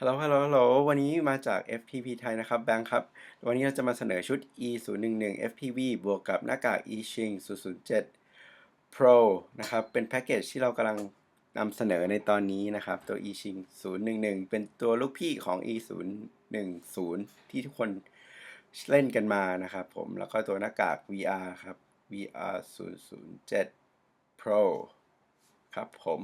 ฮัลโหล ฮัลโหล ฮัลโหล วันนี้มาจาก FPV ไทยนะครับ แบงค์ครับ วันนี้เราจะมาเสนอชุด E 0 1 1 FPV บวกกับหน้ากาก E Shing 007 Pro นะครับ เป็นแพ็กเกจที่เรากำลังนำเสนอในตอนนี้นะครับ ตัว E Shing 011 เป็นตัวลูกพี่ของ E 010ที่ทุกคนเล่นกันมานะครับผม แล้วก็ตัวหน้ากาก VR ครับ VR 007 Pro ครับผม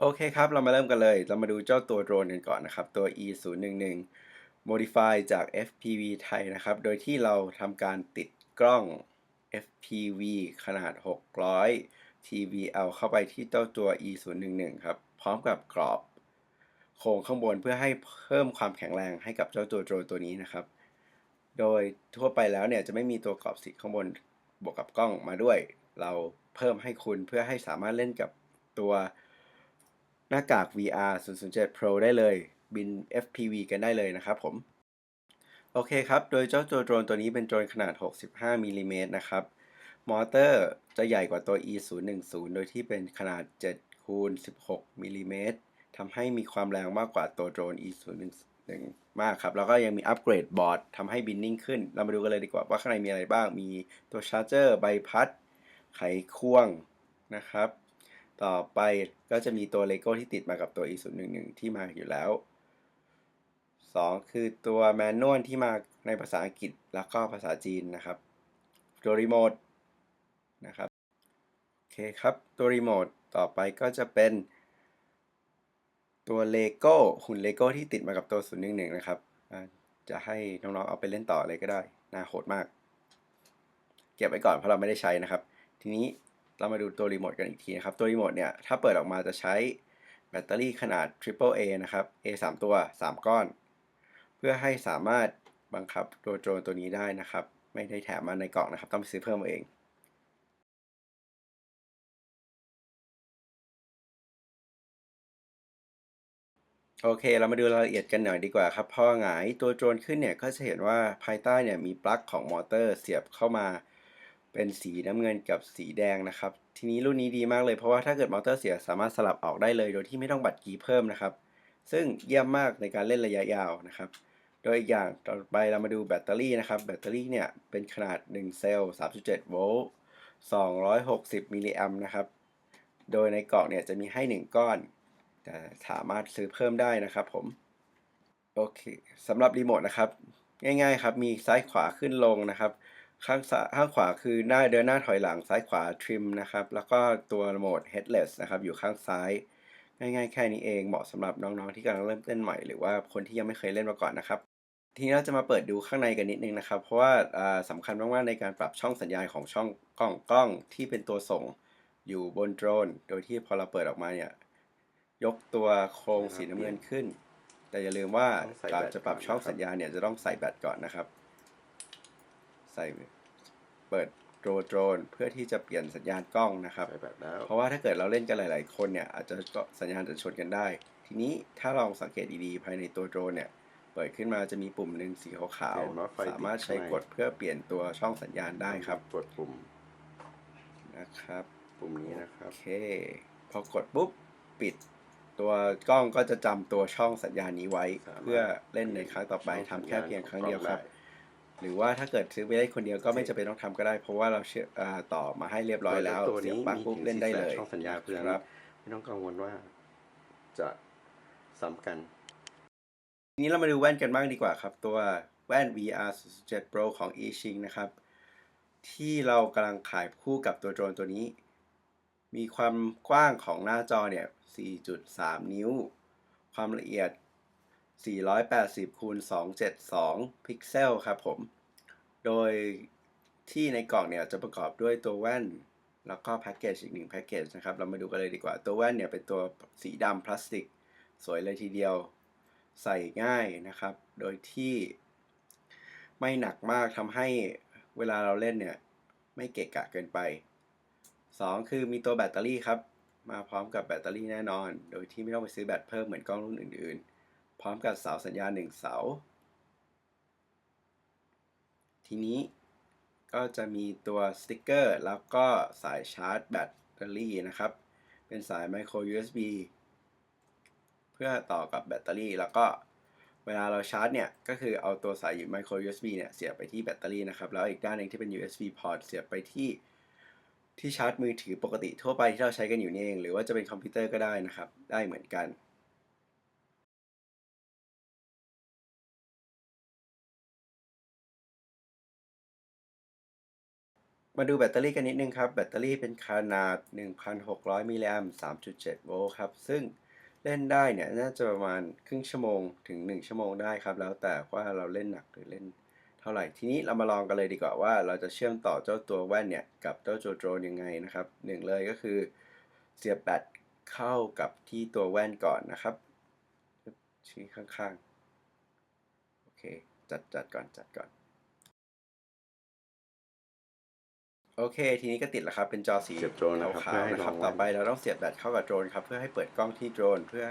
โอเคครับ เรามาเริ่มกันเลย เรามาดูเจ้าตัวโดรนกันก่อนนะครับ ตัว e 0 1 1 modify จาก FPV ไทยนะครับ โดยที่เราทำการติดกล้อง FPV ขนาด 600 TVL เข้าไปที่เจ้าตัว e 0 1 1ครับ พร้อมกับกรอบโครงข้างบนเพื่อให้เพิ่มความแข็งแรงให้กับเจ้าตัวโดรนตัวนี้นะครับ โดยทั่วไปแล้วเนี่ยจะไม่มีตัวกรอบสีข้างบนบวกกับกล้องมาด้วย เราเพิ่มให้คุณเพื่อให้สามารถเล่นกับตัว หน้ากาก VR 007 Pro ได้เลย บิน FPV กันได้เลยนะครับผม โอเคครับ โดยเจ้าตัวโดรนตัวนี้เป็นโดรนขนาด 65มิลลิเมตรนะครับ มอเตอร์จะใหญ่กว่าตัว E 0 1 0 โดยที่เป็นขนาด7คูณ16มิลลิเมตรทำให้มีความแรงมากกว่าตัวโดรน E 0 1 1 มากครับ แล้วก็ยังมีอัปเกรดบอร์ดทำให้บินนิ่งขึ้น เรามาดูกันเลยดีกว่าว่าข้างในมีอะไรบ้าง มีตัวชาร์เจอร์ ใบพัด ไขควงนะครับ ต่อไปก็จะมีตัวเลโก้ที่ติดมากับตัว e 0 1 1ที่มาอยู่แล้ว 2 คือตัวแมนนวลที่มาในภาษาอังกฤษแล้วก็ภาษาจีนนะครับตัวรีโมทนะครับโอเคครับตัวรีโมทต่อไปก็จะเป็น ตัวเลโก้หุ่นเลโก้ที่ติดมากับตัว 011 นะครับ จะให้น้องๆเอาไปเล่นต่อเลยก็ได้น่าโหดมาก เก็บไว้ก่อนเพราะเราไม่ได้ใช้นะครับ ทีนี้ เรามาดูตัวรีโมทกันอีกทีนะครับ ตัวรีโมทเนี่ย ถ้าเปิดออกมาจะใช้แบตเตอรี่ขนาด Triple A นะครับ A 3 ตัว 3 ก้อน เพื่อให้สามารถบังคับตัวโดรนตัวนี้ได้นะครับ ไม่ได้แถมมาในกล่องนะครับ ต้องไปซื้อเพิ่มเองโอเค เรามาดูรายละเอียดกันหน่อยดีกว่าครับ พอหงายตัวโดรนขึ้นเนี่ย ก็จะเห็นว่าภายใต้เนี่ยมีปลั๊กของมอเตอร์เสียบเข้ามา เป็นสีน้ำเงินกับสีแดงนะครับ ทีนี้รุ่นนี้ดีมากเลยเพราะว่าถ้าเกิดมอเตอร์เสียสามารถสลับออกได้เลยโดยที่ไม่ต้องบัตรกีเพิ่มนะครับ ซึ่งเยี่ยมมากในการเล่นระยะยาวนะครับ โดยอีกอย่างต่อไปเรามาดูแบตเตอรี่นะครับ แบตเตอรี่เนี่ยเป็นขนาด 1 เซลล์ 3.7 โวลต์ 260 มิลลิแอมนะครับ โดยในกล่องเนี่ยจะมีให้ 1 ก้อน แต่สามารถซื้อเพิ่มได้นะครับผม โอเคสำหรับรีโมทนะครับ ง่ายๆครับ มีซ้ายขวาขึ้นลงนะครับ ข้างซ้ายข้างขวาคือหน้าเดินหน้าถอยหลังซ้ายขวาทริมนะครับ แล้วก็ตัวโหมด headless นะครับ อยู่ข้างซ้าย ง่ายๆ แค่นี้เองเหมาะสำหรับน้องๆ ที่กำลังเริ่มเล่นใหม่ หรือว่าคนที่ยังไม่เคยเล่นมาก่อนนะครับ ทีนี้เราจะมาเปิดดูข้างในกันนิดนึงนะครับ เพราะว่าสำคัญมากๆในการปรับช่องสัญญาณของช่องกล้องกล้องที่เป็นตัวส่งอยู่บนโดรน โดยที่พอเราเปิดออกมาเนี่ยยกตัวโครงสีน้ำเงินขึ้น แต่อย่าลืมว่าก่อนจะปรับช่องสัญญาณเนี่ยจะต้องใส่แบตก่อนนะครับ ใส่เปิดโดรโดรนเพื่อที่จะเปลี่ยนสัญญาณกล้องนะครับใส่แบบแล้วเพราะว่าถ้าเกิดเราเล่นกันหลาย ๆ คนเนี่ยอาจจะก็สัญญาณจะชนกันได้ ทีนี้ถ้าลองสังเกตดีๆภายในตัวโดรนเนี่ยเปิดขึ้นมาจะมีปุ่มหนึ่งสีขาวเห็นว่าไฟๆสามารถใช้ติดข้างในกดเพื่อเปลี่ยนตัวช่องสัญญาณได้ครับกดปุ่มนะครับ ปุ่มนี้นะครับโอเคพอกดปุ๊บปิดตัวกล้องก็จะจำตัวช่องสัญญาณนี้ไว้สามารถเพื่อเล่นในครั้งต่อไปทำแค่เพียงครั้งเดียวครับ หรือว่าถ้าเกิดซื้อไปได้คนเดียวก็ไม่จำเป็นต้องทำก็ได้ เพราะว่าเราเชื่ออาต่อมาให้เรียบร้อยแล้วตัวเสียบนี้ปลั๊กมีปุ๊บถึงเล่นได้เลยช่องสัญญาณเพราะฉะคนั้รับนไม่ต้องกังวลว่าจะซ้ำกันทีนี้เรามาดูแว่นกันบ้างดีกว่าครับ ตัวแว่น VR 07 Pro ของ e s h i n นะครับ ที่เรากำลังขายคู่กับตัวโดรนตัวนี้ มีความกว้างของหน้าจอเนี่ย 4.3 นิ้ว ความละเอียด 480คูณ272 พิกเซลครับผม โดยที่ในกล่องเนี่ยจะประกอบด้วยตัวแว่น แล้วก็แพ็กเกจอีกหนึ่งแพ็กเกจนะครับ เรามาดูกันเลยดีกว่า ตัวแว่นเนี่ยเป็นตัวสีดำพลาสติก สวยเลยทีเดียว ใส่ง่ายนะครับ โดยที่ไม่หนักมากทำให้เวลาเราเล่นเนี่ย ไม่เกะกะเกินไป 2 คือมีตัวแบตเตอรี่ครับ มาพร้อมกับแบตเตอรี่แน่นอน โดยที่ไม่ต้องไปซื้อแบตเพิ่มเหมือนกล้องรุ่นอื่นๆ พร้อมกับเสาสัญญาณ1เสา ทีนี้ก็จะมีตัวสติ๊กเกอร์ แล้วก็สายชาร์จแบตเตอรี่นะครับ เป็นสาย micro USB เพื่อต่อกับแบตเตอรี่ แล้วก็เวลาเราชาร์จเนี่ย ก็คือเอาตัวสาย micro USB เนี่ย เสียบไปที่แบตเตอรี่นะครับ แล้วอีกด้านหนึ่งที่เป็น USB port เสียบไปที่ที่ชาร์จมือถือปกติทั่วไปที่เราใช้กันอยู่นี่เอง หรือว่าจะเป็นคอมพิวเตอร์ก็ได้นะครับ ได้เหมือนกัน มาดูแบตเตอรี่กันนิดนึงครับ แบตเตอรี่เป็นขนาด 1,600 มิลลิแอมป์ 3.7 โวลต์ครับ ซึ่งเล่นได้เนี่ยน่าจะประมาณครึ่งชั่วโมงถึง 1 ชั่วโมงได้ครับ แล้วแต่ว่าเราเล่นหนักหรือเล่นเท่าไหร่ ทีนี้เรามาลองกันเลยดีกว่าว่าเราจะเชื่อมต่อเจ้าตัวแว่นเนี่ย กับเจ้าโจโดรนยังไงนะครับหนึ่งเลยก็คือเสียบแบตเข้ากับที่ตัวแว่นก่อนนะครับ ชี้ข้างๆ โอเค จัดจัดก่อนจัดก่อน โอเค ทีนี้ก็ติดแล้วครับ เป็นจอสีเสียบโดรนนะครับขาเพื่วอให้ๆนะครับลองต่อไปเราต้องเสียบแบตเข้ากับโดรนครับ เพื่อให้เปิดกล้องที่โดรน เพื่อ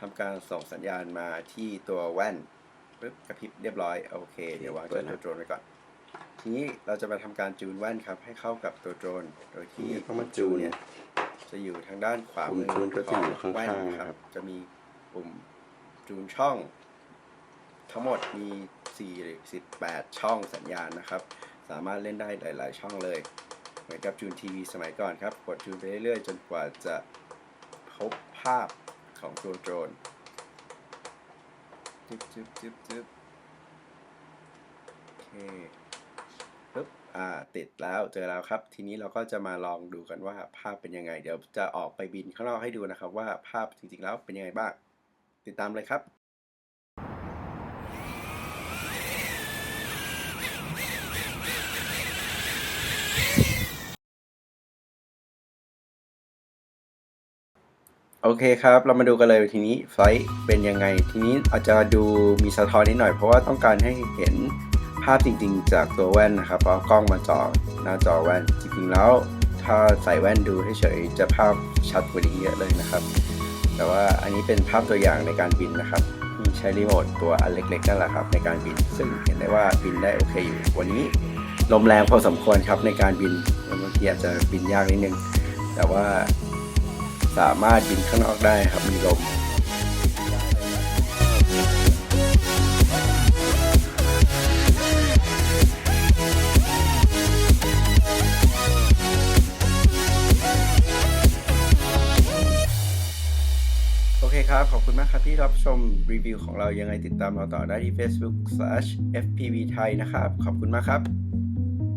ทำการส่งสัญญาณมาที่ตัวแว่นปึ๊บกระพริบเรียบร้อย โอเค เดี๋ยววางเจ้าตัวโดรนไว้ก่อน ทีนี้เราจะมาทำการจูนแว่นครับ ให้เข้ากับตัวโดรน โดยทีที่นี้ก็มาจูนเนี่ยจะอยู่ทางด้านขวามือปุ่มจูนก็จะอยู่ขงแว่นข้างๆนะคครัรับ บ จะมีปุ่มจูนช่อง ทั้งหมดมี4หรือ18 ช่องสัญญาณนะครับ สามารถเล่นได้หลาย ๆ ช่องเลย เหมือนกับจูนทีวีสมัยก่อนครับ กดจูนไปเรื่อย ๆ จนกว่าจะพบภาพของตัวโดรนจึ๊บจึ๊บจึ๊บจึ๊บโอเคปึ๊บ อ่า ติดแล้ว เจอแล้วครับ ทีนี้เราก็จะมาลองดูกันว่าภาพเป็นยังไง เดี๋ยวจะออกไปบินข้างนอกให้ดูนะครับ ว่าภาพจริง ๆ แล้วเป็นยังไงบ้าง ติดตามเลยครับ โอเคครับ เรามาดูกันเลยทีนี้ไฟล์เป็นยังไง ทีนี้อาจจะดูมีสะท้อนนิดหน่อยเพราะว่าต้องการให้เห็นภาพจริงๆ จากตัวแว่นนะครับเอากล้องมาจ่อหน้าจอแว่นจริงๆแล้วถ้าใส่แว่นดูเฉยๆจะภาพชัดกว่านี้เยอะเลยนะครับ แต่ว่าอันนี้เป็นภาพตัวอย่างในการบินนะครับที่ใช้รีโมทตัวอันเล็กๆนั่นแหละครับในการบิน ซึ่งเห็นได้ว่าบินได้โอเคอยู่วันนี้ลมแรงพอสมควรครับในการบินบางทีอาจจะบินยากนิดนึง แต่ว่า สามารถบินข้างนอกได้ครับมีลมโอเคครับ ขอบคุณมากครับที่รับชมรีวิวของเรายังไงติดตามเราต่อได้ที่ Facebook/fpv ไทยนะครับ ขอบคุณมากครับ